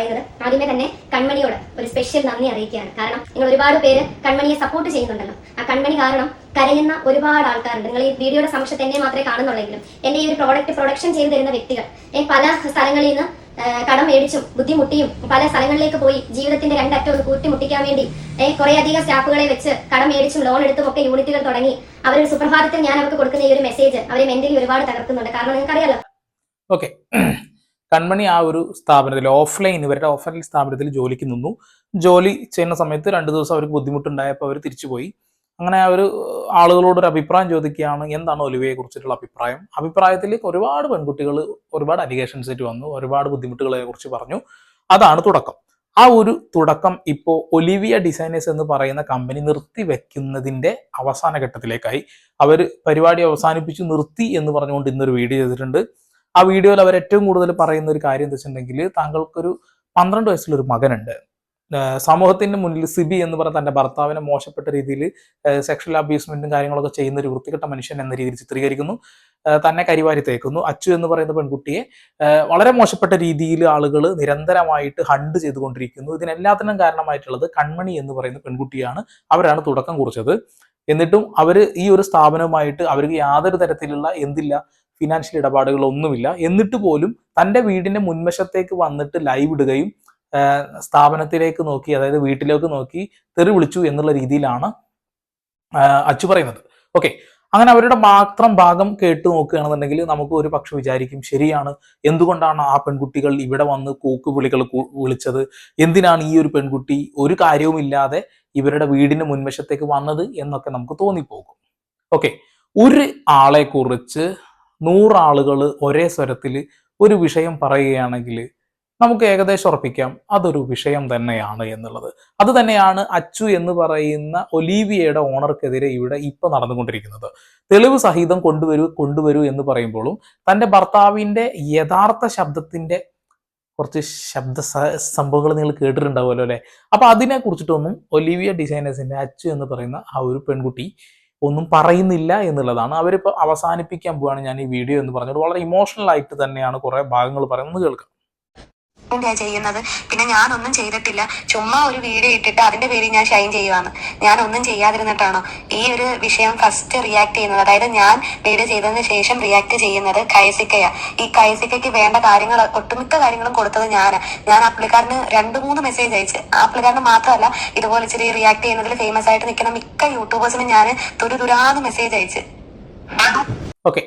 പറയുന്നത്. ആദ്യമേ തന്നെ കൺമണിയോട് ഒരു സ്പെഷ്യൽ നന്ദി അറിയിക്കുകയാണ്. കാരണം നിങ്ങൾ ഒരുപാട് പേര് കൺമണിയെ സപ്പോർട്ട് ചെയ്യുന്നുണ്ടല്ലോ. ആ കൺമണി കാരണം കരയുന്ന ഒരുപാട് ആൾക്കാരുണ്ട്. നിങ്ങൾ ഈ വീഡിയോയുടെ സമക്ഷത്ത് എന്നെ മാത്രമേ കാണുന്നുള്ളെങ്കിലും എന്റെ ഈ ഒരു പ്രോഡക്റ്റ് പ്രൊഡക്ഷൻ ചെയ്തു തരുന്ന വ്യക്തികൾ പല സ്ഥലങ്ങളിൽ നിന്ന് കടം മേടിച്ചും ബുദ്ധിമുട്ടിയും പല സ്ഥലങ്ങളിലേക്ക് പോയി ജീവിതത്തിന്റെ രണ്ടറ്റം ഒന്ന് കൂട്ടിമുട്ടിക്കാൻ വേണ്ടി കുറെ അധികം സ്റ്റാഫുകളെ വെച്ച് കടം മേടിച്ചും ലോൺ എടുത്തും ഒക്കെ യൂണിറ്റുകൾ തുടങ്ങി അവരുടെ സുപ്രഭാതത്തിൽ ഞാൻ അവർക്ക് കൊടുക്കുന്ന ഈ ഒരു മെസ്സേജ് അവരെ മെന്റലി ഒരുപാട് തകർക്കുന്നുണ്ട്. കാരണം നിങ്ങൾക്കറിയാലോ? ഓക്കെ കൺമണി ആ ഒരു സ്ഥാപനത്തിൽ ഓഫ്ലൈൻ ഇവരുടെ ഓഫ്ലൈൻ സ്ഥാപനത്തിൽ ജോലിക്ക് നിന്നു. ജോലി ചെയ്യുന്ന സമയത്ത് രണ്ട് ദിവസം അവർക്ക് ബുദ്ധിമുട്ടുണ്ടായപ്പോൾ അവർ തിരിച്ചുപോയി അങ്ങനെ അവർ ആളുകളോട് ഒരു അഭിപ്രായം ചോദിക്കുകയാണ് എന്താണ് ഒലിവയെ കുറിച്ചിട്ടുള്ള അഭിപ്രായം? അഭിപ്രായത്തിൽ ഒരുപാട് പെൺകുട്ടികൾ ഒരുപാട് അലിഗേഷൻസ് ആയിട്ട് വന്നു ഒരുപാട് ബുദ്ധിമുട്ടുകളെ കുറിച്ച് പറഞ്ഞു. അതാണ് തുടക്കം. ആ ഒരു തുടക്കം ഇപ്പോൾ ഒലിവിയ ഡിസൈനേഴ്സ് എന്ന് പറയുന്ന കമ്പനി നിർത്തി വെക്കുന്നതിന്റെ അവസാന ഘട്ടത്തിലേക്കായി. അവർ പരിപാടി അവസാനിപ്പിച്ച് നിർത്തി എന്ന് പറഞ്ഞുകൊണ്ട് ഇന്നൊരു വീഡിയോ ചെയ്തിട്ടുണ്ട്. ആ വീഡിയോയിൽ അവർ ഏറ്റവും കൂടുതൽ പറയുന്ന ഒരു കാര്യം എന്താ വെച്ചിട്ടുണ്ടെങ്കിൽ താങ്കൾക്കൊരു പന്ത്രണ്ട് വയസ്സുള്ള ഒരു മകനുണ്ട്. സമൂഹത്തിന് സമൂഹത്തിന്റെ മുന്നിൽ സിബി എന്ന് പറഞ്ഞ തന്റെ ഭർത്താവിനെ മോശപ്പെട്ട രീതിയിൽ സെക്ഷൽ അബ്യൂസ്മെന്റും കാര്യങ്ങളൊക്കെ ചെയ്യുന്ന ഒരു വൃത്തികെട്ട മനുഷ്യൻ എന്ന രീതിയിൽ ചിത്രീകരിക്കുന്നു. തന്നെ കരിവാരി തേക്കുന്നു. അച്ചു എന്ന് പറയുന്ന പെൺകുട്ടിയെ വളരെ മോശപ്പെട്ട രീതിയിൽ ആളുകൾ നിരന്തരമായിട്ട് ഹണ്ട് ചെയ്തുകൊണ്ടിരിക്കുന്നു. ഇതിനെല്ലാത്തിനും കാരണമായിട്ടുള്ളത് കൺമണി എന്ന് പറയുന്ന പെൺകുട്ടിയാണ് അവരാണ് തുടക്കം കുറിച്ചത്. എന്നിട്ടും അവർ ഈ ഒരു സ്ഥാപനവുമായിട്ട് അവർക്ക് യാതൊരു തരത്തിലുള്ള എന്തില്ല ഫിനാൻഷ്യൽ ഇടപാടുകളൊന്നുമില്ല. എന്നിട്ട് പോലും തന്റെ വീടിന്റെ മുൻവശത്തേക്ക് വന്നിട്ട് ലൈവ് ഇടുകയും സ്ഥാപനത്തിലേക്ക് നോക്കി അതായത് വീട്ടിലേക്ക് നോക്കി തെറി വിളിച്ചു എന്നുള്ള രീതിയിലാണ് അച്ചു പറയുന്നത്. ഓക്കെ. അങ്ങനെ അവരുടെ മാത്രം ഭാഗം കേട്ട് നോക്കുകയാണെന്നുണ്ടെങ്കിൽ നമുക്ക് ഒരു പക്ഷെ വിചാരിക്കും ശരിയാണ്. എന്തുകൊണ്ടാണ് ആ പെൺകുട്ടികൾ ഇവിടെ വന്ന് കൂക്ക് വിളികൾ വിളിച്ചത്? എന്തിനാണ് ഈ ഒരു പെൺകുട്ടി ഒരു കാര്യവുമില്ലാതെ ഇവരുടെ വീടിന് മുൻവശത്തേക്ക് വന്നത് എന്നൊക്കെ നമുക്ക് തോന്നിപ്പോകും. ഓക്കെ. ഒരു ആളെ കുറിച്ച് നൂറാളുകൾ ഒരേ സ്വരത്തിൽ ഒരു വിഷയം പറയുകയാണെങ്കിൽ നമുക്ക് ഏകദേശം ഉറപ്പിക്കാം അതൊരു വിഷയം തന്നെയാണ് എന്നുള്ളത്. അത് തന്നെയാണ് അച്ചു എന്ന് പറയുന്ന ഒലീവിയയുടെ ഓണർക്കെതിരെ ഇവിടെ ഇപ്പൊ നടന്നുകൊണ്ടിരിക്കുന്നത്. തെളിവ് സഹിതം കൊണ്ടുവരൂ കൊണ്ടുവരൂ എന്ന് പറയുമ്പോഴും തന്റെ ഭർത്താവിന്റെ യഥാർത്ഥ ശബ്ദത്തിന്റെ കുറച്ച് ശബ്ദ സംഭവങ്ങൾ നിങ്ങൾ കേട്ടിട്ടുണ്ടാവുമല്ലോ അല്ലേ? അപ്പൊ അതിനെ കുറിച്ചിട്ടൊന്നും ഒലിവിയ ഡിസൈനേഴ്സിന്റെ അച്ചു എന്ന് പറയുന്ന ആ ഒരു പെൺകുട്ടി ഒന്നും പറയുന്നില്ല എന്നുള്ളതാണ്. അവരിപ്പോൾ അവസാനിപ്പിക്കാൻ പോവുകയാണ് ഞാൻ ഈ വീഡിയോ എന്ന് പറഞ്ഞത്. വളരെ ഇമോഷണൽ ആയിട്ട് തന്നെയാണ് കുറേ ഭാഗങ്ങൾ പറയുന്നത്. കേൾക്കാം. വേണ്ടിയാ ചെയ്യുന്നത്. പിന്നെ ഞാനൊന്നും ചെയ്തിട്ടില്ല. ചുമ്മാ ഒരു വീഡിയോ ഇട്ടിട്ട് അതിന്റെ പേരിൽ ഞാൻ ഷൈൻ ചെയ്യുവാണ്. ഞാൻ ഒന്നും ചെയ്യാതിരുന്നിട്ടാണോ? ഈ ഒരു വിഷയം ഫസ്റ്റ് റിയാക്ട് ചെയ്യുന്നത്. അതായത് ഞാൻ വീഡിയോ ചെയ്തതിന് ശേഷം റിയാക്ട് ചെയ്യുന്നത് കൈസിക്കയാ. ഈ കൈസിക്കയ്ക്ക് വേണ്ട കാര്യങ്ങൾ ഒട്ടുമിക്ക കാര്യങ്ങളും കൊടുത്തത് ഞാനാ. ഞാൻ ആപ്ലിക്കാരന് രണ്ട് മൂന്ന് മെസ്സേജ് അയച്ച്. ആപ്ലിക്കാരന് മാത്രമല്ല ഇതുപോലെ ഇച്ചിരി റിയാക്ട് ചെയ്യുന്നതിൽ ഫേമസ് ആയിട്ട് നിൽക്കുന്ന മിക്ക യൂട്യൂബേഴ്സിനും ഞാൻ തുരുതുരാന്ന് മെസ്സേജ് അയച്ച്. ഓക്കെ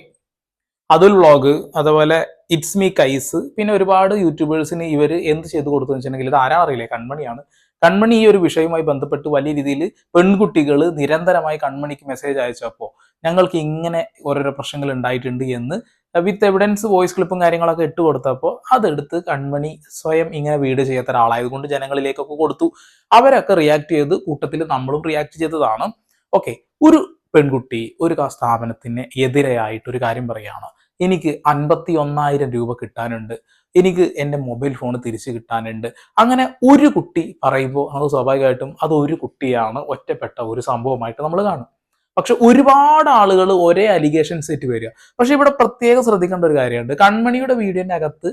അതുൽ വ്ളോഗ് അതുപോലെ ഇറ്റ്സ് മീ കൈസ് പിന്നെ ഒരുപാട് യൂട്യൂബേഴ്സിന് ഇവർ എന്ത് ചെയ്തു കൊടുത്തു വെച്ചിട്ടുണ്ടെങ്കിൽ ഇത് ആരാണറിയില്ലേ കൺമണിയാണ്. കൺമണി ഈ ഒരു വിഷയവുമായി ബന്ധപ്പെട്ട് വലിയ രീതിയിൽ പെൺകുട്ടികൾ നിരന്തരമായി കൺമണിക്ക് മെസ്സേജ് അയച്ചപ്പോൾ ഞങ്ങൾക്ക് ഇങ്ങനെ ഓരോരോ പ്രശ്നങ്ങൾ ഉണ്ടായിട്ടുണ്ട് എന്ന് വിത്ത് എവിഡൻസ് വോയിസ് ക്ലിപ്പും കാര്യങ്ങളൊക്കെ ഇട്ട് കൊടുത്തപ്പോൾ അതെടുത്ത് കൺമണി സ്വയം ഇങ്ങനെ വീട് ചെയ്യാത്ത ഒരാളായതുകൊണ്ട് ജനങ്ങളിലേക്കൊക്കെ കൊടുത്തു. അവരൊക്കെ റിയാക്ട് ചെയ്ത് കൂട്ടത്തിൽ നമ്മളും റിയാക്ട് ചെയ്തതാണ്. ഓക്കെ ഒരു പെൺകുട്ടി ഒരു സ്ഥാപനത്തിന് എതിരെയായിട്ട് ഒരു കാര്യം പറയുകയാണ്. എനിക്ക് അൻപത്തി ഒന്നായിരം രൂപ കിട്ടാനുണ്ട്. എനിക്ക് എന്റെ മൊബൈൽ ഫോൺ തിരിച്ചു കിട്ടാനുണ്ട്. അങ്ങനെ ഒരു കുട്ടി പറയുമ്പോൾ നമ്മൾ സ്വാഭാവികമായിട്ടും അത് ഒരു കുട്ടിയാണ് ഒറ്റപ്പെട്ട ഒരു സംഭവമായിട്ട് നമ്മൾ കാണും. പക്ഷെ ഒരുപാട് ആളുകൾ ഒരേ അലിഗേഷൻ സെറ്റ് വരിക. പക്ഷെ ഇവിടെ പ്രത്യേകം ശ്രദ്ധിക്കേണ്ട ഒരു കാര്യമുണ്ട്. കൺമണിയുടെ വീഡിയോന്റെ അകത്ത്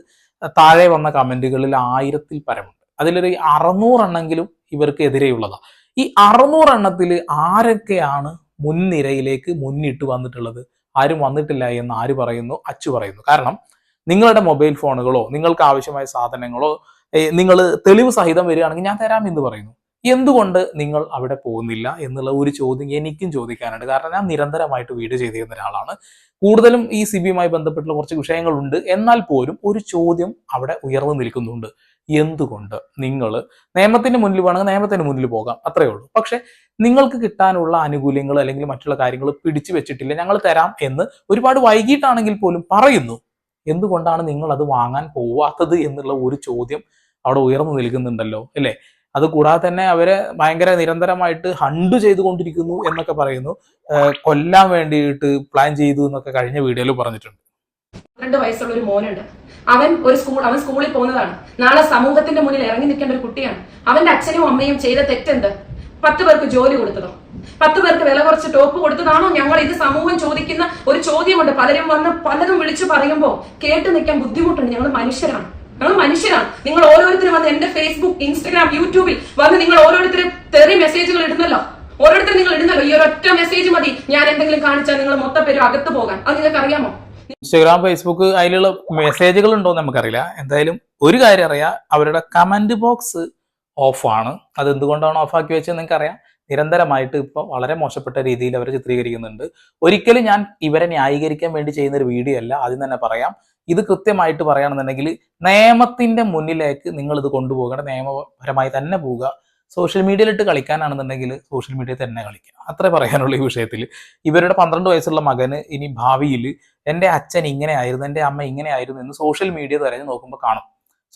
താഴെ വന്ന കമന്റുകളിൽ ആയിരത്തിൽ പരമുണ്ട്. അതിലൊരു അറുന്നൂറെണ്ണെങ്കിലും ഇവർക്ക് എതിരെയുള്ളതാണ് ഈ അറുന്നൂറെണ്ണത്തിൽ ആരൊക്കെയാണ് മുൻനിരയിലേക്ക് മുന്നിട്ട് വന്നിട്ടുള്ളത്. ആരും വന്നിട്ടില്ല എന്ന് ആര് പറയുന്നു? അച്ചു പറയുന്നു. കാരണം നിങ്ങളുടെ മൊബൈൽ ഫോണുകളോ നിങ്ങൾക്ക് ആവശ്യമായ സാധനങ്ങളോ നിങ്ങൾ തെളിവ് സഹിതം വരികയാണെങ്കിൽ ഞാൻ തരാം എന്ന് പറയുന്നു. എന്തുകൊണ്ട് നിങ്ങൾ അവിടെ പോകുന്നില്ല എന്നുള്ള ഒരു ചോദ്യം എനിക്കും ചോദിക്കാനുണ്ട്. കാരണം ഞാൻ നിരന്തരമായിട്ട് വീഡിയോ ചെയ്തിരുന്ന ഒരാളാണ്. കൂടുതലും ഈ സിബിയുമായി ബന്ധപ്പെട്ടുള്ള കുറച്ച് വിഷയങ്ങളുണ്ട്. എന്നാൽ പോലും ഒരു ചോദ്യം അവിടെ ഉയർന്നു നിൽക്കുന്നുണ്ട്. എന്തുകൊണ്ട് നിങ്ങൾ നിയമത്തിന്റെ മുന്നിൽ വേണമെങ്കിൽ നിയമത്തിന്റെ മുന്നിൽ പോകാം? അത്രയേ ഉള്ളൂ. പക്ഷെ നിങ്ങൾക്ക് കിട്ടാനുള്ള ആനുകൂല്യങ്ങൾ അല്ലെങ്കിൽ മറ്റുള്ള കാര്യങ്ങൾ പിടിച്ചു വെച്ചിട്ടില്ല ഞങ്ങൾ തരാം എന്ന് ഒരുപാട് വൈകിട്ടാണെങ്കിൽ പോലും പറയുന്നു. എന്തുകൊണ്ടാണ് നിങ്ങൾ അത് വാങ്ങാൻ പോവാത്തത് എന്നുള്ള ഒരു ചോദ്യം അവിടെ ഉയർന്നു നിൽക്കുന്നുണ്ടല്ലോ അല്ലേ? അത് കൂടാതെ തന്നെ അവരെ ഭയങ്കര നിരന്തരമായിട്ട് ഹണ്ട് ചെയ്തുകൊണ്ടിരിക്കുന്നു എന്നൊക്കെ പറയുന്നു. കൊല്ലാൻ വേണ്ടിയിട്ട് പ്ലാൻ ചെയ്തു എന്നൊക്കെ കഴിഞ്ഞ വീഡിയോയിൽ പറഞ്ഞിട്ടുണ്ട്. പന്ത്രണ്ട് വയസ്സുള്ള ഒരു മോനുണ്ട്. അവൻ ഒരു സ്കൂൾ അവൻ സ്കൂളിൽ പോകുന്നതാണ്. നാളെ സമൂഹത്തിന്റെ മുന്നിൽ ഇറങ്ങി നിൽക്കേണ്ട ഒരു കുട്ടിയാണ്. അവന്റെ അച്ഛനും അമ്മയും ചെയ്ത തെറ്റെന്ത്? പത്ത് പേർക്ക് ജോലി കൊടുത്തതോ? പത്ത് പേർക്ക് വില കുറച്ച് ടോപ്പ് കൊടുത്തതാണോ? ഞങ്ങൾ ഇത് സമൂഹം ചോദിക്കുന്ന ഒരു ചോദ്യമുണ്ട്. പലരും വന്ന് പലതും വിളിച്ചു പറയുമ്പോൾ കേട്ട് നിൽക്കാൻ ബുദ്ധിമുട്ടുണ്ട്. ഞങ്ങൾ മനുഷ്യരാണ്. ഞങ്ങൾ മനുഷ്യരാണ്. നിങ്ങൾ ഓരോരുത്തരും വന്ന് എന്റെ ഫേസ്ബുക്ക് ഇൻസ്റ്റാഗ്രാം യൂട്യൂബിൽ വന്ന് നിങ്ങൾ ഓരോരുത്തരും തെറി മെസ്സേജുകൾ ഇടുന്നല്ലോ. ഓരോരുത്തരും നിങ്ങൾ ഇടുന്നല്ലോ. ഈ ഒരൊറ്റ മെസ്സേജ് മതി. ഞാൻ എന്തെങ്കിലും കാണിച്ചാൽ നിങ്ങൾ മൊത്തം പേരും അകത്ത് പോകാൻ. അത് നിങ്ങൾക്ക് അറിയാമോ ഇൻസ്റ്റാഗ്രാം ഫേസ്ബുക്ക് അതിലുള്ള മെസ്സേജുകൾ ഉണ്ടോ എന്ന് നമുക്കറിയില്ല. എന്തായാലും ഒരു കാര്യം അറിയാം അവരുടെ കമന്റ് ബോക്സ് ഓഫാണ് അത് എന്തുകൊണ്ടാണ് ഓഫാക്കി വെച്ചത് നിങ്ങൾക്ക് അറിയാം നിരന്തരമായിട്ട് ഇപ്പോൾ വളരെ മോശപ്പെട്ട രീതിയിൽ അവർ ചിത്രീകരിക്കുന്നുണ്ട്. ഒരിക്കലും ഞാൻ ഇവരെ ന്യായീകരിക്കാൻ വേണ്ടി ചെയ്യുന്ന ഒരു വീഡിയോ അല്ല ആദ്യം തന്നെ പറയാം. ഇത് കൃത്യമായിട്ട് പറയുകയാണെന്നുണ്ടെങ്കിൽ നിയമത്തിന്റെ മുന്നിലേക്ക് നിങ്ങൾ ഇത് കൊണ്ടുപോകണം. നിയമപരമായി തന്നെ പോവുക. സോഷ്യൽ മീഡിയയിലിട്ട് കളിക്കാനാണെന്നുണ്ടെങ്കിൽ സോഷ്യൽ മീഡിയ തന്നെ കളിക്കുക അത്രേ പറയാനുള്ള ഈ വിഷയത്തിൽ ഇവരുടെ പന്ത്രണ്ട് വയസ്സുള്ള മകന് ഇനി ഭാവിയിൽ എന്റെ അച്ഛൻ ഇങ്ങനെ ആയിരുന്നു എന്റെ അമ്മ ഇങ്ങനെ ആയിരുന്നു എന്ന് സോഷ്യൽ മീഡിയ തിരഞ്ഞു നോക്കുമ്പോൾ കാണും.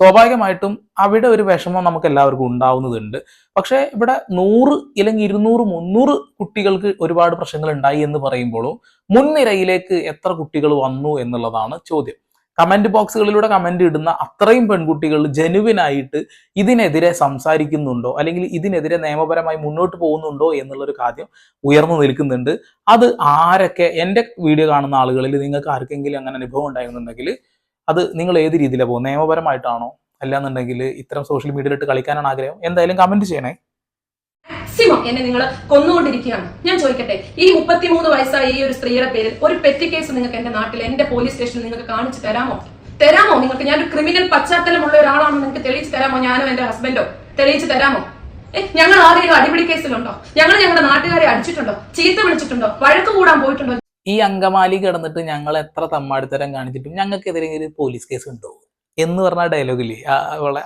സ്വാഭാവികമായിട്ടും അവിടെ ഒരു വിഷമം നമുക്ക് എല്ലാവർക്കും ഉണ്ടാവുന്നതുണ്ട്. പക്ഷേ ഇവിടെ നൂറ് ഇല്ലെങ്കിൽ ഇരുന്നൂറ് മുന്നൂറ് കുട്ടികൾക്ക് ഒരുപാട് പ്രശ്നങ്ങൾ ഉണ്ടായി എന്ന് പറയുമ്പോഴും മുൻനിരയിലേക്ക് എത്ര കുട്ടികൾ വന്നു എന്നുള്ളതാണ് ചോദ്യം. കമന്റ് ബോക്സുകളിലൂടെ കമന്റ് ഇടുന്ന അത്രയും പെൺകുട്ടികൾ ജനുവിനായിട്ട് ഇതിനെതിരെ സംസാരിക്കുന്നുണ്ടോ? അല്ലെങ്കിൽ ഇതിനെതിരെ നിയമപരമായി മുന്നോട്ട് പോകുന്നുണ്ടോ എന്നുള്ളൊരു കാര്യം ഉയർന്നു നിൽക്കുന്നുണ്ട്. അത് ആരൊക്കെ എന്റെ വീഡിയോ കാണുന്ന ആളുകളിൽ നിങ്ങൾക്ക് ആർക്കെങ്കിലും അങ്ങനെ അനുഭവം ഉണ്ടായിരുന്നുണ്ടെങ്കിൽ അത് നിങ്ങൾ ഏത് രീതിയിലാണ് പോകുന്നത്? നിയമപരമായിട്ടാണോ? അല്ലാന്നുണ്ടെങ്കിൽ ഇത്തരം സോഷ്യൽ മീഡിയയിലിട്ട് കളിക്കാനാണ് ആഗ്രഹം? എന്തായാലും കമന്റ് ചെയ്യണേ. മാക്സിമം എന്നെ നിങ്ങൾ കൊന്നുകൊണ്ടിരിക്കുകയാണ് ഞാൻ ചോദിക്കട്ടെ ഈ മുപ്പത്തിമൂന്ന് വയസ്സായ ഈ ഒരു സ്ത്രീയുടെ പേരിൽ ഒരു പെറ്റി കേസ് നിങ്ങൾക്ക് എന്റെ നാട്ടിൽ എന്റെ പോലീസ് സ്റ്റേഷനിൽ നിങ്ങൾക്ക് കാണിച്ചു തരാമോ? തരാമോ? നിങ്ങൾക്ക് ഞാൻ ഒരു ക്രിമിനൽ പശ്ചാത്തലമുള്ള ഒരാളാണെന്ന് നിങ്ങൾക്ക് തെളിയിച്ചു തരാമോ? ഞാനോ എന്റെ ഹസ്ബൻഡോ തെളിയിച്ചു തരാമോ? ഞങ്ങൾ ആരെയും അടിപിടി കേസിലുണ്ടോ? ഞങ്ങൾ ഞങ്ങളുടെ നാട്ടുകാരെ അടിച്ചിട്ടുണ്ടോ? ചീത്ത വിളിച്ചിട്ടുണ്ടോ? വഴക്ക് കൂടാൻ പോയിട്ടുണ്ടോ? ഈ അങ്കമാലി കിടന്നിട്ട് ഞങ്ങൾ എത്ര തമ്മാടിത്തരം കാണിച്ചിട്ടും ഞങ്ങൾക്കെതിരെ ഒരു പോലീസ് കേസ് ഉണ്ടോ എന്ന് പറഞ്ഞ ഡയലോഗില്ലേ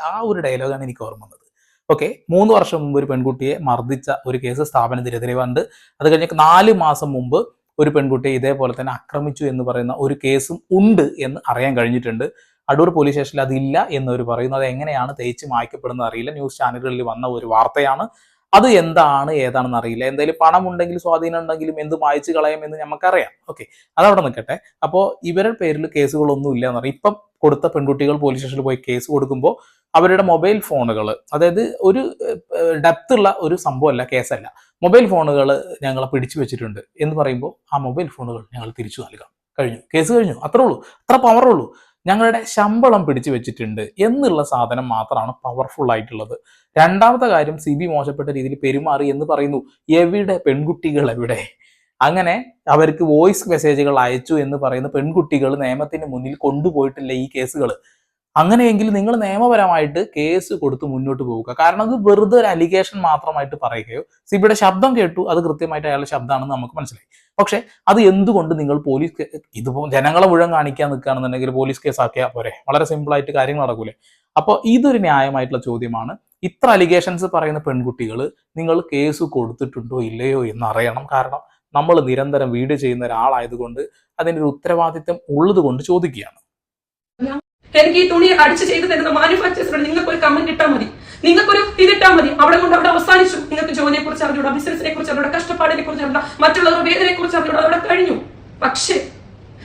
ആ ഒരു ഡയലോഗാണ് എനിക്ക് ഓർമ്മ വന്നത്. ഓക്കെ മൂന്ന് വർഷം മുമ്പ് ഒരു പെൺകുട്ടിയെ മർദ്ദിച്ച ഒരു കേസ് സ്ഥാപനത്തിനെതിരെ വണ്ട് അത് കഴിഞ്ഞ് നാല് മാസം മുമ്പ് ഒരു പെൺകുട്ടിയെ ഇതേപോലെ തന്നെ ആക്രമിച്ചു എന്ന് പറയുന്ന ഒരു കേസും ഉണ്ട് എന്ന് അറിയാൻ കഴിഞ്ഞിട്ടുണ്ട്. അടൂർ പോലീസ് സ്റ്റേഷനിൽ അതില്ല എന്നവർ പറയുന്നു. അത് എങ്ങനെയാണ് തേച്ച് മായ്ക്കപ്പെടുന്നത് അറിയില്ല. ന്യൂസ് ചാനലുകളിൽ വന്ന ഒരു വാർത്തയാണ്. അത് എന്താണ് ഏതാണെന്ന് അറിയില്ല. എന്തായാലും പണം ഉണ്ടെങ്കിലും സ്വാധീനം ഉണ്ടെങ്കിലും എന്ത് മായ്ച്ചു കളയാം എന്ന് നമുക്കറിയാം. ഓക്കെ അതവിടെ നിൽക്കട്ടെ. അപ്പോൾ ഇവരുടെ പേരിൽ കേസുകളൊന്നും ഇല്ല എന്ന് പറയും. ഇപ്പം കൊടുത്ത പെൺകുട്ടികൾ പോലീസ് സ്റ്റേഷനിൽ പോയി കേസ് കൊടുക്കുമ്പോൾ അവരുടെ മൊബൈൽ ഫോണുകൾ അതായത് ഒരു ഡെപ്ത് ഉള്ള ഒരു സംഭവമല്ല കേസല്ല. മൊബൈൽ ഫോണുകൾ ഞങ്ങൾ പിടിച്ചു വെച്ചിട്ടുണ്ട് എന്ന് പറയുമ്പോൾ ആ മൊബൈൽ ഫോണുകൾ ഞങ്ങൾ തിരിച്ചു നൽകാം. കഴിഞ്ഞു. കേസ് കഴിഞ്ഞു. അത്രേ ഉള്ളൂ. അത്ര പവറുള്ളൂ ഞങ്ങളുടെ ശമ്പളം പിടിച്ചു വെച്ചിട്ടുണ്ട് എന്നുള്ള സാധനം മാത്രമാണ് പവർഫുൾ ആയിട്ടുള്ളത്. രണ്ടാമത്തെ കാര്യം സി ബി മോശപ്പെട്ട രീതിയിൽ പെരുമാറി എന്ന് പറയുന്നു. എവിടെ പെൺകുട്ടികൾ എവിടെ? അങ്ങനെ അവർക്ക് വോയിസ് മെസ്സേജുകൾ അയച്ചു എന്ന് പറയുന്ന പെൺകുട്ടികൾ നിയമത്തിന് മുന്നിൽ കൊണ്ടുപോയിട്ടില്ല ഈ കേസുകൾ അങ്ങനെയെങ്കിൽ നിങ്ങൾ നിയമപരമായിട്ട് കേസ് കൊടുത്ത് മുന്നോട്ട് പോവുക. കാരണം അത് വെറുതെ ഒരു അലിഗേഷൻ മാത്രമായിട്ട് പറയുകയോ സിബിയുടെ ശബ്ദം കേട്ടു അത് കൃത്യമായിട്ട് അയാളുടെ ശബ്ദമാണെന്ന് നമുക്ക് മനസ്സിലായി. പക്ഷെ അത് എന്തുകൊണ്ട് നിങ്ങൾ പോലീസ് ഇതിപ്പോൾ ഇതിപ്പോ ജനങ്ങളെ മുഴുവൻ കാണിക്കാൻ നിൽക്കുകയാണെന്നുണ്ടെങ്കിൽ പോലീസ് കേസ് ആക്കിയാൽ പോരെ? വളരെ സിമ്പിളായിട്ട് കാര്യങ്ങൾ നടക്കൂലേ? അപ്പോൾ ഇതൊരു ന്യായമായിട്ടുള്ള ചോദ്യമാണ്. ഇത്ര അലിഗേഷൻസ് പറയുന്ന പെൺകുട്ടികൾ നിങ്ങൾ കേസ് കൊടുത്തിട്ടുണ്ടോ ഇല്ലയോ എന്ന് അറിയണം കാരണം നമ്മൾ നിരന്തരം വീട് ചെയ്യുന്ന ഒരാളായതുകൊണ്ട് അതിന്റെ ഒരു ഉത്തരവാദിത്തം ഉള്ളത് കൊണ്ട് ചോദിക്കുകയാണ്. എനിക്ക് ഈ തുണി അടിച്ച് ചെയ്ത് തരുന്ന മാനുഫാക്ചേഴ്സിനോട് നിങ്ങൾക്ക് ഒരു കമന്റ് ഇട്ടാൽ മതി. നിങ്ങൾക്കൊരു ഇതിട്ടാൽ മതി. അവിടെ കൊണ്ട് അവിടെ അവസാനിച്ചു. നിങ്ങൾക്ക് ജോലിയെ കുറിച്ച് അറിഞ്ഞൂടാ ബിസിനസിനെ കുറിച്ച് അറിഞ്ഞൂടാ കഷ്ടപ്പാടിനെ കുറിച്ച് അറിഞ്ഞൂടാ മറ്റുള്ളവരുടെ വേദനയെ കുറിച്ച് അറിഞ്ഞൂടാ അവിടെ കഴിഞ്ഞു. പക്ഷേ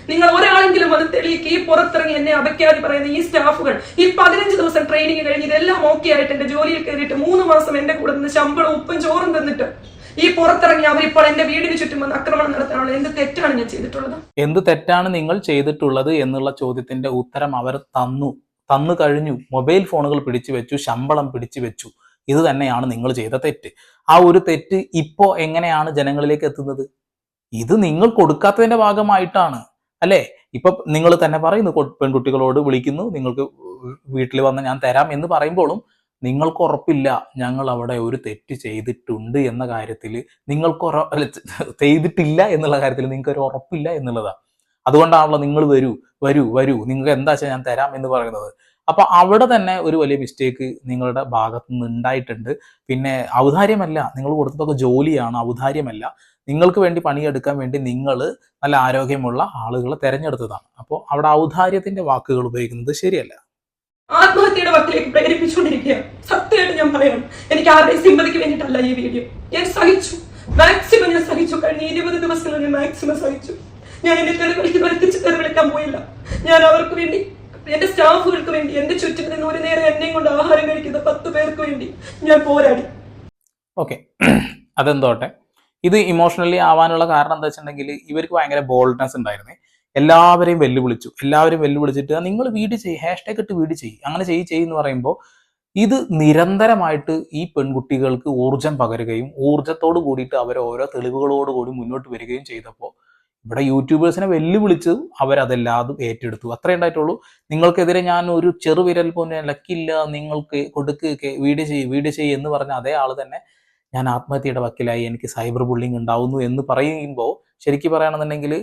നിങ്ങൾ ഒരാളെങ്കിലും അത് തെളിയിക്ക് ഈ പുറത്തിറങ്ങി എന്നെ അപഖ്യാതി പറയുന്ന ഈ സ്റ്റാഫുകൾ ഈ പതിനഞ്ച് ദിവസം ട്രെയിനിങ് കഴിഞ്ഞ് ഇതെല്ലാം ഓക്കെ ആയിട്ട് എന്റെ ജോലിയിൽ കയറിയിട്ട് മൂന്ന് മാസം എന്റെ കൂടെ നിന്ന് ശമ്പളം ഉപ്പും ചോറും തന്നിട്ട് ഈ പുറത്തിറങ്ങി അവരിപ്പോൾ എന്റെ വീടിന് ചുറ്റും വന്ന് ആക്രമണം നടത്താനുള്ള എന്ത് തെറ്റാണ് ഞാൻ ചെയ്തിട്ടുള്ളത്? എന്ത് തെറ്റാണ് നിങ്ങൾ ചെയ്തിട്ടുള്ളത് എന്നുള്ള ചോദ്യത്തിന്റെ ഉത്തരം അവർ തന്നു. തന്നു കഴിഞ്ഞു. മൊബൈൽ ഫോണുകൾ പിടിച്ചു വെച്ചു ശമ്പളം പിടിച്ചു വെച്ചു. ഇത് തന്നെയാണ് നിങ്ങൾ ചെയ്ത തെറ്റ്. ആ ഒരു തെറ്റ് ഇപ്പോ എങ്ങനെയാണ് ജനങ്ങളിലേക്ക് എത്തുന്നത്? ഇത് നിങ്ങൾ കൊടുക്കാത്തതിന്റെ ഭാഗമായിട്ടാണ്. അല്ലേ? ഇപ്പൊ നിങ്ങൾ തന്നെ പറയുന്നു പെൺകുട്ടികളോട് വിളിക്കുന്നു നിങ്ങൾക്ക് വീട്ടിൽ വന്ന് ഞാൻ തരാം എന്ന് പറയുമ്പോഴും നിങ്ങൾക്ക് ഉറപ്പില്ല ഞങ്ങൾ അവിടെ ഒരു തെറ്റ് ചെയ്തിട്ടുണ്ട് എന്ന കാര്യത്തിൽ നിങ്ങൾക്ക് ചെയ്തിട്ടില്ല എന്നുള്ള കാര്യത്തിൽ നിങ്ങൾക്ക് ഒരു ഉറപ്പില്ല എന്നുള്ളതാണ് അതുകൊണ്ടാണല്ലോ നിങ്ങൾ വരൂ വരൂ വരൂ നിങ്ങൾക്ക് എന്താ വെച്ചാൽ ഞാൻ തരാം എന്ന് പറയുന്നത്. അപ്പൊ അവിടെ തന്നെ ഒരു വലിയ മിസ്റ്റേക്ക് നിങ്ങളുടെ ഭാഗത്ത് നിന്ന് ഉണ്ടായിട്ടുണ്ട്. പിന്നെ ഔദാര്യമല്ല നിങ്ങൾ കൊടുത്തതൊക്കെ ജോലിയാണ് ഔദാര്യമല്ല. നിങ്ങൾക്ക് വേണ്ടി പണിയെടുക്കാൻ വേണ്ടി നിങ്ങൾ നല്ല ആരോഗ്യമുള്ള ആളുകളെ തിരഞ്ഞെടുത്തതാണ്. അപ്പോൾ അവിടെ ഔദാര്യത്തിന്റെ വാക്കുകൾ ഉപയോഗിക്കുന്നത് ശരിയല്ല. ആത്മഹത്യയുടെ വക്കിലേക്ക് പ്രേരിപ്പിച്ചുകൊണ്ടിരിക്കുക സത്യമായിട്ട് ഞാൻ പറയണം എനിക്ക് ആരുടെയും സിമ്പതിക്ക് വേണ്ടിയിട്ടല്ല ഈ വീഡിയോ ഞാൻ സഹിച്ചു. മാക്സിമം ഞാൻ സഹിച്ചു. കഴിഞ്ഞ ഇരുപത് ദിവസങ്ങൾ ഞാൻ മാക്സിമം സഹിച്ചു. ഞാൻ എന്നെ തെരുവിളിക്ക് തിരിച്ച് തെറി വിളിക്കാൻ പോയില്ല. ഞാൻ അവർക്ക് വേണ്ടി എന്റെ സ്റ്റാഫുകൾക്ക് വേണ്ടി എന്റെ ചുറ്റിൽ നിന്ന് ഒരു നേരം എന്നെയും കൊണ്ട് ആഹാരം കഴിക്കുന്ന പത്ത് പേർക്ക് വേണ്ടി ഞാൻ പോരാടി. ഓക്കെ അതെന്തോട്ടെ? ഇത് ഇമോഷണലി ആവാനുള്ള കാരണം എന്താ വെച്ചിട്ടുണ്ടെങ്കിൽ ഇവർക്ക് ഭയങ്കര ബോൾഡ്നെസ് ഉണ്ടായിരുന്നേ. എല്ലാവരെയും വെല്ലുവിളിച്ചു. എല്ലാവരും വെല്ലുവിളിച്ചിട്ട് നിങ്ങൾ വീട് ചെയ്യും ഹാഷ്ടാഗ് ഇട്ട് വീട് ചെയ്യും. അങ്ങനെ ചെയ്യും ചെയ്യുമെന്ന് പറയുമ്പോൾ ഇത് നിരന്തരമായിട്ട് ഈ പെൺകുട്ടികൾക്ക് ഊർജം പകരുകയും ഊർജത്തോട് കൂടിയിട്ട് അവർ ഓരോ തെളിവുകളോട് കൂടി മുന്നോട്ട് വരികയും ചെയ്തപ്പോൾ ഇവിടെ യൂട്യൂബേഴ്സിനെ വെല്ലുവിളിച്ച് അവരതെല്ലാതും ഏറ്റെടുത്തു. അത്രേ ഉണ്ടായിട്ടുള്ളൂ. നിങ്ങൾക്കെതിരെ ഞാൻ ഒരു ചെറുവിരൽ പോലെ ലക്കില്ല നിങ്ങൾക്ക് കൊടുക്ക് വീഡിയോ ചെയ്യ് വീഡിയോ ചെയ്യ് എന്ന് പറഞ്ഞ അതേ ആൾ തന്നെ ഞാൻ ആത്മഹത്യയുടെ വക്കിലായി എനിക്ക് സൈബർ ബുള്ളിങ് ഉണ്ടാവുന്നു എന്ന് പറയുമ്പോൾ ശരിക്കും പറയുകയാണെന്നുണ്ടെങ്കിൽ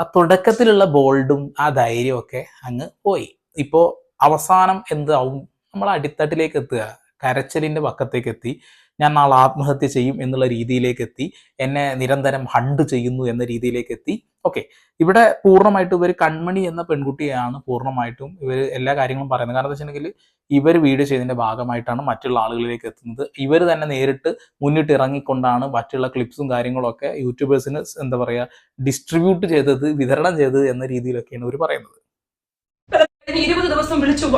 ആ തുടക്കത്തിലുള്ള ബോൾഡും ആ ധൈര്യവും ഒക്കെ അങ്ങ് പോയി. ഇപ്പോൾ അവസാനം എന്താവും? നമ്മൾ അടിത്തട്ടിലേക്ക് എത്തുക കരച്ചിലിന്റെ പക്കത്തേക്ക് എത്തി. ഞാൻ നാളെ ആത്മഹത്യ ചെയ്യും എന്നുള്ള രീതിയിലേക്ക് എത്തി എന്നെ നിരന്തരം ഹണ്ട് ചെയ്യുന്നു എന്ന രീതിയിലേക്ക് എത്തി ഓക്കെ ഇവിടെ പൂർണമായിട്ടും ഇവർ കൺമണി എന്ന പെൺകുട്ടിയാണ് പൂർണമായിട്ടും ഇവർ എല്ലാ കാര്യങ്ങളും പറയുന്നത്. കാരണം എന്താ വെച്ചിട്ടുണ്ടെങ്കിൽ ഇവർ വീഡിയോ ചെയ്തതിന്റെ ഭാഗമായിട്ടാണ് മറ്റുള്ള ആളുകളിലേക്ക് എത്തുന്നത്. ഇവർ തന്നെ നേരിട്ട് മുന്നിട്ട് ഇറങ്ങിക്കൊണ്ടാണ് മറ്റുള്ള ക്ലിപ്സും കാര്യങ്ങളൊക്കെ യൂട്യൂബേഴ്സിന് എന്താ പറയുക ഡിസ്ട്രിബ്യൂട്ട് ചെയ്തത് വിതരണം ചെയ്തത് എന്ന രീതിയിലൊക്കെയാണ് ഇവർ പറയുന്നത്. ഇരുപത് ദിവസം വിളിച്ചു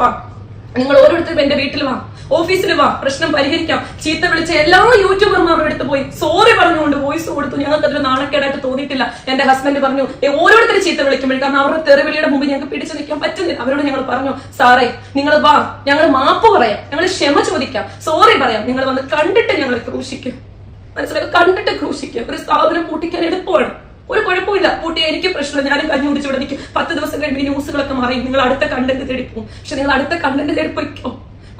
നിങ്ങൾ ഓരോരുത്തരും എന്റെ വീട്ടിൽ വാ ഓഫീസിൽ വാ പ്രശ്നം പരിഹരിക്കാം. ചീത്ത വിളിച്ച എല്ലാ യൂട്യൂബർമാരുടെ അടുത്ത് പോയി. സോറി പറഞ്ഞുകൊണ്ട് വോയിസ് കൊടുത്തു. ഞങ്ങൾക്ക് അതിൽ നാണക്കേടായിട്ട് തോന്നിയിട്ടില്ല. എന്റെ ഹസ്ബൻഡ് പറഞ്ഞു ഓരോരുത്തരും ചീത്ത വിളിക്കുമ്പോൾ കാരണം അവരുടെ തെറിവിളിയുടെ മുമ്പ് ഞങ്ങൾക്ക് പിടിച്ചു നിൽക്കാൻ പറ്റുന്നില്ല. അവരോട് ഞങ്ങൾ പറഞ്ഞു സാറേ നിങ്ങൾ വാ ഞങ്ങൾ മാപ്പ് പറയാം. ഞങ്ങൾ ക്ഷമ ചോദിക്കാം. സോറി പറയാം. നിങ്ങൾ വന്ന് കണ്ടിട്ട് ഞങ്ങൾ ക്രൂശിക്കും. മനസ്സിലാക്കി കണ്ടിട്ട് ക്രൂശിക്കും. ഒരു സ്ഥാപനം പൂട്ടിക്കാൻ എളുപ്പമാണ് ഒരു കുഴപ്പമില്ല. കൂട്ടി എനിക്ക് പ്രശ്നം ഞാനും കഞ്ഞി കുടിച്ച് ഇവിടെ നിൽക്കും. പത്ത് ദിവസം കഴിയുമ്പോൾ ന്യൂസുകളൊക്കെ മാറി നിങ്ങൾ അടുത്ത കണ്ടന്റ് തേടി പോകും പക്ഷെ നിങ്ങൾ അടുത്ത കണ്ടന്റ് തേടി പൊയ്ക്കോ.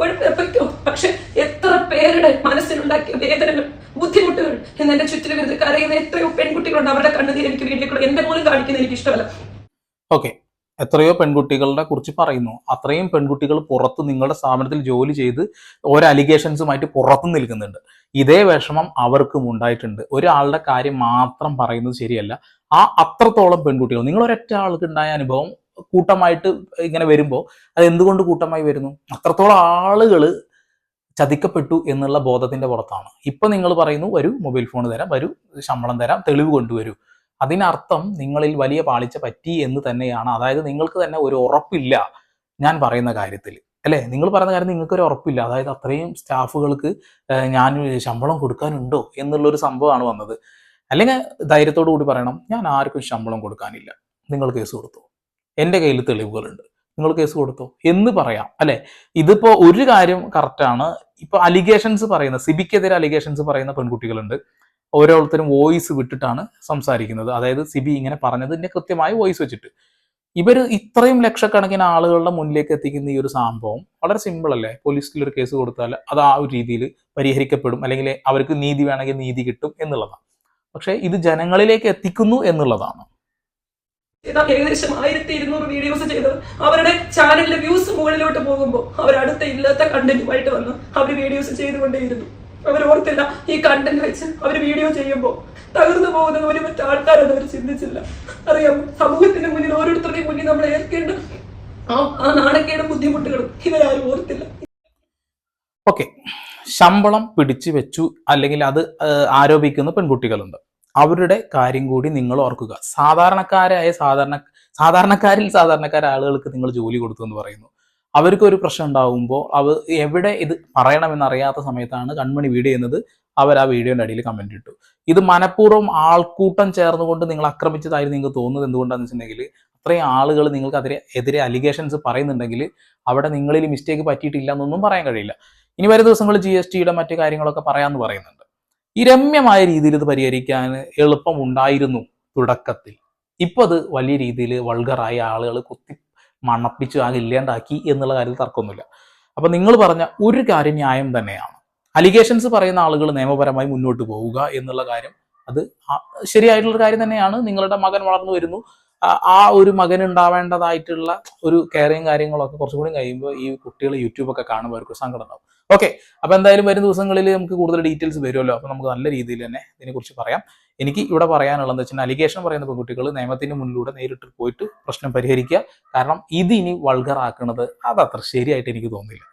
കുഴപ്പമില്ല പക്ഷെ എത്ര പേരുടെ മനസ്സിലുണ്ടാക്കിയ വേദനകൾ ബുദ്ധിമുട്ടുകൾ എന്ന് എന്റെ ചുറ്റിലും കരയുന്ന എത്രയോ പെൺകുട്ടികളുണ്ട്. അവരുടെ കണ്ണുനീർ എനിക്ക് കൂടെ എന്റെ പോലും കാണിക്കുന്നത് എനിക്ക് ഇഷ്ടമല്ല. ഓക്കെ എത്രയോ പെൺകുട്ടികളുടെ കുറിച്ച് പറയുന്നു. അത്രയും പെൺകുട്ടികൾ പുറത്ത് നിങ്ങളുടെ സ്ഥാപനത്തിൽ ജോലി ചെയ്ത് ഓരോ അലിഗേഷൻസുമായിട്ട് പുറത്ത് നിൽക്കുന്നുണ്ട്. ഇതേ വിഷമം അവർക്കും ഉണ്ടായിട്ടുണ്ട്. ഒരാളുടെ കാര്യം മാത്രം പറയുന്നത് ശരിയല്ല. ആ അത്രത്തോളം പെൺകുട്ടികൾ നിങ്ങൾ ഒരൊറ്റ ആൾക്ക് ഉണ്ടായ അനുഭവം കൂട്ടമായിട്ട് ഇങ്ങനെ വരുമ്പോൾ അത് എന്തുകൊണ്ട് കൂട്ടമായി വരുന്നു? അത്രത്തോളം ആളുകൾ ചതിക്കപ്പെട്ടു എന്നുള്ള ബോധത്തിന്റെ പുറത്താണ്. ഇപ്പൊ നിങ്ങൾ പറയുന്നു വരൂ മൊബൈൽ ഫോൺ തരാം വരൂ ശമ്പളം തരാം തെളിവ് കൊണ്ടുവരൂ. അതിനർത്ഥം നിങ്ങളിൽ വലിയ പാളിച്ച പറ്റി എന്ന് തന്നെയാണ്. അതായത് നിങ്ങൾക്ക് തന്നെ ഒരു ഉറപ്പില്ല ഞാൻ പറയുന്ന കാര്യത്തിൽ. അല്ലേ? നിങ്ങൾ പറയുന്ന കാര്യം നിങ്ങൾക്ക് ഒരു ഉറപ്പില്ല. അതായത് അത്രയും സ്റ്റാഫുകൾക്ക് ഞാൻ ശമ്പളം കൊടുക്കാനുണ്ടോ എന്നുള്ളൊരു സംഭവമാണ് വന്നത്. അല്ലെങ്കിൽ ധൈര്യത്തോടു കൂടി പറയണം ഞാൻ ആർക്കും ശമ്പളം കൊടുക്കാനില്ല. നിങ്ങൾ കേസ് കൊടുത്തു. എന്റെ കയ്യിൽ തെളിവുകളുണ്ട്. നിങ്ങൾ കേസ് കൊടുത്തോ. എന്ന് പറയാം. അല്ലെ? ഇതിപ്പോ ഒരു കാര്യം കറക്റ്റാണ് ഇപ്പൊ അലിഗേഷൻസ് പറയുന്ന സിബിക്കെതിരെ അലിഗേഷൻസ് പറയുന്ന പെൺകുട്ടികളുണ്ട്. ഓരോരുത്തരും വോയിസ് വിട്ടിട്ടാണ് സംസാരിക്കുന്നത്. അതായത് സിബി ഇങ്ങനെ പറഞ്ഞതിന്റെ കൃത്യമായി വോയിസ് വെച്ചിട്ട്. ഇവർ ഇത്രയും ലക്ഷക്കണക്കിന് ആളുകളുടെ മുന്നിലേക്ക് എത്തിക്കുന്ന ഈ ഒരു സംഭവം വളരെ സിമ്പിൾ അല്ലേ? പോലീസിൽ ഒരു കേസ് കൊടുത്താൽ അത് ആ ഒരു രീതിയിൽ പരിഹരിക്കപ്പെടും. അല്ലെങ്കിൽ അവർക്ക് നീതി വേണമെങ്കിൽ നീതി കിട്ടും എന്നുള്ളതാണ്. പക്ഷേ ഇത് ജനങ്ങളിലേക്ക് എത്തിക്കുന്നു എന്നുള്ളതാണ്. ഏകദേശം ആയിരത്തി ഇരുന്നൂറ് വീഡിയോസ് ചെയ്ത് അവരുടെ ചാനലിലെ വ്യൂസ് മുകളിലോട്ട് പോകുമ്പോൾ അവർ അടുത്ത ഇല്ലാത്ത കണ്ടന്റുമായിട്ട് വന്ന് അവർ വീഡിയോസ് ചെയ്തുകൊണ്ടേയിരുന്നു. അവർ ഓർത്തില്ല ഈ കണ്ടന്റ് വെച്ച് അവർ വീഡിയോ ചെയ്യുമ്പോൾ തകർന്നു പോകുന്നത് ഒരു മറ്റു ആൾക്കാരൊന്നും അവർ ചിന്തിച്ചില്ല. അറിയാം സമൂഹത്തിന്റെ മുന്നിൽ ഓരോരുത്തരുടെയും മുന്നിൽ നമ്മൾ ഏൽക്കേണ്ട ആ നാണക്കേടും ബുദ്ധിമുട്ടുകളും ഇവരാരും ഓർത്തില്ല. ഓക്കെ ശമ്പളം പിടിച്ചു വെച്ചു അല്ലെങ്കിൽ അത് ആരോപിക്കുന്ന പെൺകുട്ടികളുണ്ട്. അവരുടെ കാര്യം കൂടി നിങ്ങൾ ഓർക്കുക. സാധാരണക്കാരായ സാധാരണ സാധാരണക്കാരിൽ സാധാരണക്കാരായ ആളുകൾക്ക് നിങ്ങൾ ജോലി കൊടുത്തു എന്ന് പറയുന്നു. അവർക്ക് ഒരു പ്രശ്നം ഉണ്ടാകുമ്പോൾ അവർ എവിടെ ഇത് പറയണമെന്ന് അറിയാത്ത സമയത്താണ് കൺമണി വീഡിയോ ചെയ്യുന്നത്. അവർ ആ വീഡിയോന്റെ അടിയിൽ കമന്റ് ഇട്ടു. ഇത് മനഃപൂർവം ആൾക്കൂട്ടം ചേർന്നുകൊണ്ട് നിങ്ങൾ ആക്രമിച്ചതായി നിങ്ങൾക്ക് തോന്നുന്നത് എന്തുകൊണ്ടാണെന്ന് വെച്ചിട്ടുണ്ടെങ്കിൽ അത്രയും ആളുകൾ നിങ്ങൾക്ക് അതിരെ എതിരെ അലിഗേഷൻസ് പറയുന്നുണ്ടെങ്കിൽ അവിടെ നിങ്ങളിൽ മിസ്റ്റേക്ക് പറ്റിയിട്ടില്ല എന്നൊന്നും പറയാൻ കഴിയില്ല. ഇനി വരും ദിവസങ്ങളിൽ ജി എസ് ടിയുടെ മറ്റു കാര്യങ്ങളൊക്കെ പറയാമെന്ന് പറയുന്നുണ്ട്. ഈ രമ്യമായ രീതിയിൽ ഇത് പരിഹരിക്കാൻ എളുപ്പമുണ്ടായിരുന്നു തുടക്കത്തിൽ. ഇപ്പൊ അത് വലിയ രീതിയിൽ വൾഗറായ ആളുകൾ കുത്തി മണപ്പിച്ച് ആകെ ഇല്ലാണ്ടാക്കി എന്നുള്ള കാര്യത്തിൽ തർക്കമൊന്നുമില്ല. അപ്പൊ നിങ്ങൾ പറഞ്ഞ ഒരു കാര്യം ന്യായം തന്നെയാണ്. അലിഗേഷൻസ് പറയുന്ന ആളുകൾ നിയമപരമായി മുന്നോട്ട് പോവുക എന്നുള്ള കാര്യം അത് ശരിയായിട്ടുള്ള കാര്യം തന്നെയാണ്. നിങ്ങളുടെ മകൻ വളർന്നു വരുന്നു. ആ- ഒരു മകൻ ഉണ്ടാവേണ്ടതായിട്ടുള്ള ഒരു കെയറിങ് കാര്യങ്ങളൊക്കെ കുറച്ചും കൂടി കഴിയുമ്പോൾ ഈ കുട്ടികൾ യൂട്യൂബ് ഒക്കെ കാണുമ്പോൾ അവർക്ക് സങ്കടം ഉണ്ടാവും. ഓക്കെ അപ്പൊ എന്തായാലും വരും ദിവസങ്ങളിൽ നമുക്ക് കൂടുതൽ ഡീറ്റെയിൽസ് വരുമല്ലോ. അപ്പൊ നമുക്ക് നല്ല രീതിയിൽ തന്നെ ഇതിനെക്കുറിച്ച് പറയാം. എനിക്ക് ഇവിടെ പറയാനുള്ളതെന്ന് വെച്ചാൽ അലിഗേഷൻ പറയുന്ന പെൺകുട്ടികൾ നിയമത്തിന് മുന്നിലൂടെ നേരിട്ട് പോയിട്ട് പ്രശ്നം പരിഹരിക്കുക. കാരണം ഇത് ഇനി വൾഗറാക്കുന്നത് അത് അത്ര ശരിയായിട്ട് എനിക്ക് തോന്നുന്നില്ല